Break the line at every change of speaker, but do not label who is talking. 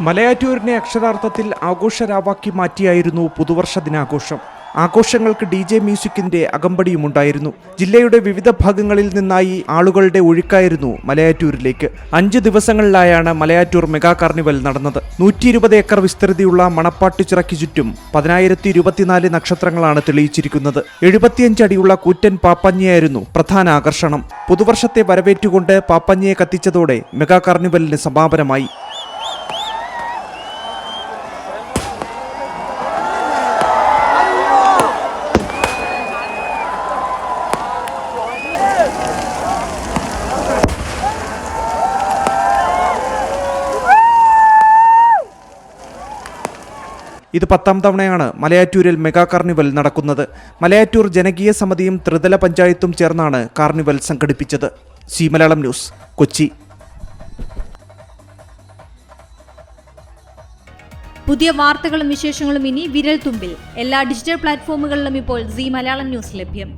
മലയാറ്റൂരിനെ അക്ഷരാർത്ഥത്തിൽ ആഘോഷരാവാക്കി മാറ്റിയായിരുന്നു പുതുവർഷ ദിനാഘോഷം. ആഘോഷങ്ങൾക്ക് ഡി ജെ മ്യൂസിക്കിന്റെ അകമ്പടിയുമുണ്ടായിരുന്നു. ജില്ലയുടെ വിവിധ ഭാഗങ്ങളിൽ നിന്നായി ആളുകളുടെ ഒഴുക്കായിരുന്നു മലയാറ്റൂരിലേക്ക്. അഞ്ച് ദിവസങ്ങളിലായാണ് മലയാറ്റൂർ മെഗാ കാർണിവൽ നടന്നത്. നൂറ്റി ഇരുപത് ഏക്കർ വിസ്തൃതിയുള്ള മണപ്പാട്ടുചിറയ്ക്ക് ചുറ്റും പതിനായിരത്തി ഇരുപത്തിനാല് നക്ഷത്രങ്ങളാണ് തെളിയിച്ചിരിക്കുന്നത്. എഴുപത്തിയഞ്ച് അടിയുള്ള കൂറ്റൻ പാപ്പഞ്ഞയായിരുന്നു പ്രധാന ആകർഷണം. പുതുവർഷത്തെ വരവേറ്റുകൊണ്ട് പാപ്പഞ്ഞയെ കത്തിച്ചതോടെ മെഗാ കാർണിവലിന് സമാപനമായി. ഇത് പത്താം തവണയാണ് മലയാറ്റൂരിൽ മെഗാ കാർണിവൽ നടക്കുന്നത്. മലയാറ്റൂർ ജനകീയ സമിതിയും ത്രിതല പഞ്ചായത്തും ചേർന്നാണ് കാർണിവൽ സംഘടിപ്പിച്ചത്. Zee Malayalam news Kochi.
പുതിയ വാർത്തകളും വിശേഷങ്ങളും ഇനി വിരൽ തുമ്പിൽ എല്ലാ ഡിജിറ്റൽ പ്ലാറ്റ്ഫോമുകളിലും ഇപ്പോൾ സി മലയാളം ന്യൂസ് ലഭ്യം.